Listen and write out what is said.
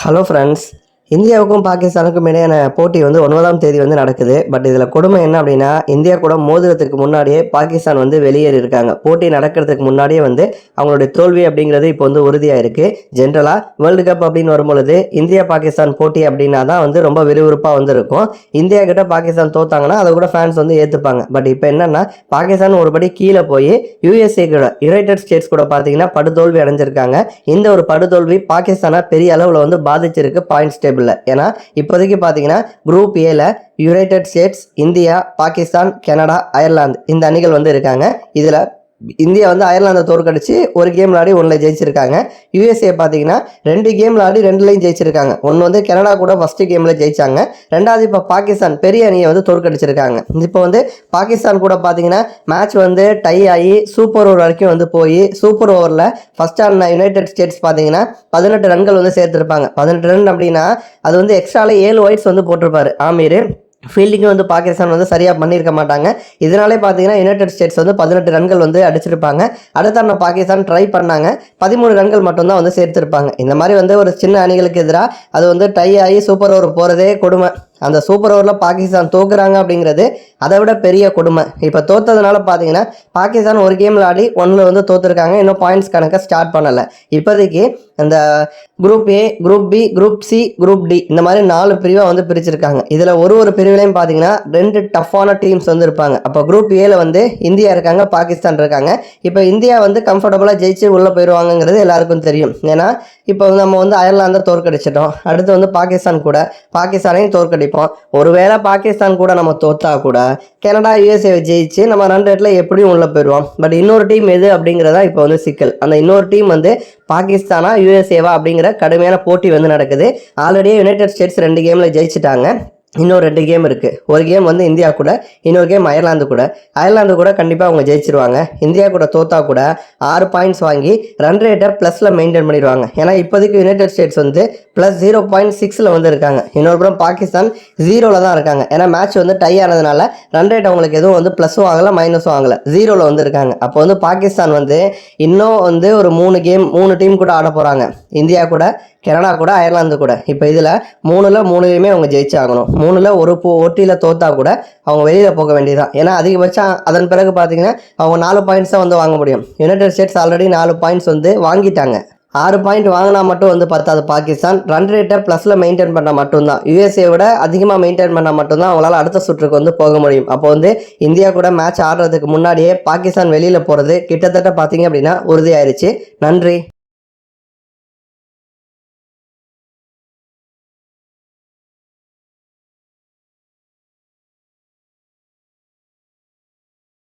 Hello friends இந்தியாவுக்கும் பாகிஸ்தானுக்கும் இடையான போட்டி வந்து ஒன்பதாம் தேதி வந்து நடக்குது. பட் இதில் கொடுமை என்ன அப்படின்னா இந்தியா கூட மோதுறதுக்கு முன்னாடியே பாகிஸ்தான் வந்து வெளியேறி இருக்காங்க. போட்டி நடக்கிறதுக்கு முன்னாடியே வந்து அவங்களுடைய தோல்வி அப்படிங்கிறது இப்போ வந்து உறுதியாக இருக்குது ஜென்ரலாக வேர்ல்டு கப் அப்படின்னு வரும்பொழுது இந்தியா பாகிஸ்தான் போட்டி அப்படின்னா தான் வந்து ரொம்ப விறுவிறுப்பாக வந்து இருக்கும் இந்தியா கிட்ட பாகிஸ்தான் தோத்தாங்கன்னா அதை கூட ஃபேன்ஸ் வந்து ஏற்றுப்பாங்க பட் இப்போ என்னன்னா பாகிஸ்தான் ஒருபடி கீழே போய் யூஎஸ்ஏ கூட யுனைடெட் ஸ்டேட்ஸ் கூட பார்த்தீங்கன்னா படுதோல்வி அடைஞ்சிருக்காங்க. இந்த ஒரு படுதோல்வி பாகிஸ்தானை பெரிய அளவில் வந்து பாதிச்சிருக்கு பாயிண்ட்ஸ் இல்லை. ஏன்னா இப்போதைக்கு பார்த்தீங்கன்னா குரூப் ஏல United States India Pakistan Canada Ireland இந்த அணிகள் வந்து இருக்காங்க. இதில் இந்தியா வந்து அயர்லாந்தை தோற்கடிச்சு ஒரு கேம் விளாடி ஒன்றில் ஜெயிச்சிருக்காங்க. யூஎஸ்ஏ பார்த்தீங்கன்னா ரெண்டு கேம் விளாடி ரெண்டுலையும் ஜெயிச்சிருக்காங்க. ஒன்று வந்து கனடா கூட ஃபஸ்ட்டு கேமில் ஜெயிச்சாங்க. ரெண்டாவது இப்போ பாகிஸ்தான் பெரிய அணியை வந்து தோற்கடிச்சிருக்காங்க. இப்போ வந்து பாகிஸ்தான் கூட பார்த்தீங்கன்னா மேட்ச் வந்து டை ஆகி சூப்பர் ஓவர் வரைக்கும் வந்து போய் சூப்பர் ஓவரில் ஃபஸ்ட் ஆன யுனைடெட் ஸ்டேட்ஸ் பார்த்தீங்கன்னா பதினெட்டு ரன்கள் வந்து சேர்த்துருப்பாங்க. பதினெட்டு ரன் அப்படின்னா அது வந்து எக்ஸ்ட்ராவில் ஏழு ஒயிட்ஸ் வந்து போட்டிருப்பாரு. ஆமீர். ஃபீல்டிங்கும் வந்து பாகிஸ்தான் வந்து சரியாக பண்ணியிருக்க மாட்டாங்க. இதனாலே பார்த்தீங்கன்னா யுனைடெட் ஸ்டேட்ஸ் வந்து பதினெட்டு ரன்கள் வந்து அடிச்சிருப்பாங்க. அடுத்த பாகிஸ்தான் ட்ரை பண்ணாங்க. பதிமூணு ரன்கள் மட்டும்தான் வந்து சேர்த்துருப்பாங்க. இந்த மாதிரி வந்து ஒரு சின்ன அணிகளுக்கு எதிராக அது வந்து டை ஆகி சூப்பர் ஓவர் போகிறதே கொடுமை. அந்த சூப்பர் ஓவரில் பாகிஸ்தான் தோக்குறாங்க அப்படிங்கிறது அதை விட பெரிய கொடுமை. இப்போ தோத்ததுனால பார்த்தீங்கன்னா பாகிஸ்தான் ஒரு கேம் விளாடி ஒன்றில் வந்து தோற்றுருக்காங்க இன்னும் பாயிண்ட்ஸ் கணக்கை ஸ்டார்ட் பண்ணலை. இப்போதைக்கு அந்த group A group B group C group D இந்த மாதிரி நாலு பிரிவாக வந்து பிரிச்சிருக்காங்க. இதில் ஒரு ஒரு பிரிவிலையும் பார்த்தீங்கன்னா ரெண்டு டஃப்பான டீம்ஸ் வந்து இருப்பாங்க. அப்போ குரூப் ஏல வந்து இந்தியா இருக்காங்க பாகிஸ்தான் இருக்காங்க. இப்போ இந்தியா வந்து கம்ஃபர்டபுளாக ஜெயிச்சு உள்ளே போயிடுவாங்கங்கிறது எல்லாருக்கும் தெரியும். ஏன்னா இப்போ நம்ம வந்து அயர்லாந்தை தோற்கடிச்சிட்டோம். அடுத்து வந்து பாகிஸ்தான் கூட. பாகிஸ்தானையும் தோற்கடிப்போம் ஒருவேளை பாகிஸ்தான் கூட நம்ம தோத்தா கூட கனடா யூஎஸ்ஏ ஜெயிச்சு நம்ம ரன் ரேட்டில் எப்படியும் உள்ளே போயிடுவோம். பட் இன்னொரு டீம் எது அப்படிங்கிறதா இப்போ வந்து சிக்கல். அந்த இன்னொரு டீம் வந்து பாகிஸ்தானா யூஎஸ்ஏவா அப்படிங்கிற கடுமையான போட்டி வந்து நடக்குது. ஆல்ரெடி யுனைடெட் ஸ்டேட்ஸ் ரெண்டு கேமில் ஜெயிச்சிட்டாங்க. இன்னும் ரெண்டு கேம் இருக்குது ஒரு கேம் வந்து இந்தியா கூட இன்னொரு கேம் அயர்லாந்து கூட. அயர்லாந்து கூட கண்டிப்பாக அவங்க ஜெயிச்சிருவாங்க. இந்தியா கூட தோத்தா கூட ஆறு பாயிண்ட்ஸ் வாங்கி ரன் ரேட்டை ப்ளஸில் மெயின்டைன் பண்ணிடுவாங்க. ஏன்னா இப்போதைக்கு யுனைடெட் ஸ்டேட்ஸ் வந்து ப்ளஸ் ஜீரோ பாயிண்ட் சிக்ஸில் வந்து இருக்காங்க. இன்னொரு புறம் பாகிஸ்தான் ஜீரோவில் தான் இருக்காங்க. ஏன்னா மேட்ச் வந்து டை ஆனதுனால ரன் ரேட் அவங்களுக்கு எதுவும் வந்து ப்ளஸும் ஆகலை மைனஸும் ஆகலை. ஜீரோவில் வந்து இருக்காங்க. அப்போ வந்து பாகிஸ்தான் வந்து இன்னும் வந்து ஒரு மூணு கேம் மூணு டீம் கூட ஆட போகிறாங்க இந்தியா கூட கனடா கூட அயர்லாந்து கூட. இப்போ இதில் மூணில் மூணுலையுமே அவங்க ஜெயிச்சாகணும். மூணில் ஒரு போ ஒட்டியில் தோத்தா கூட அவங்க வெளியில் போக வேண்டியதான் ஏன்னா அதிகபட்சம் அதன் பிறகு பார்த்தீங்கன்னா அவங்க நாலு பாயிண்ட்ஸ் தான் வந்து வாங்க முடியும். யுனைடெட் ஸ்டேட்ஸ் ஆல்ரெடி நாலு பாயிண்ட்ஸ் வந்து வாங்கிட்டாங்க. ஆறு பாயிண்ட் வாங்கினா மட்டும் வந்து பத்தாது. பாகிஸ்தான் ரன் ரேட்டை ப்ளஸில் மெயின்டைன் பண்ணால் மட்டும்தான். யூஎஸ்ஏ விட அதிகமாக மெயின்டைன் பண்ணால் மட்டும்தான் அவங்களால அடுத்த சுற்றுக்கு வந்து போக முடியும். அப்போ வந்து இந்தியா கூட மேட்ச் ஆடுறதுக்கு முன்னாடியே பாகிஸ்தான் வெளியில் போகிறது கிட்டத்தட்ட பார்த்தீங்க அப்படின்னா உறுதியாயிருச்சு. நன்றி.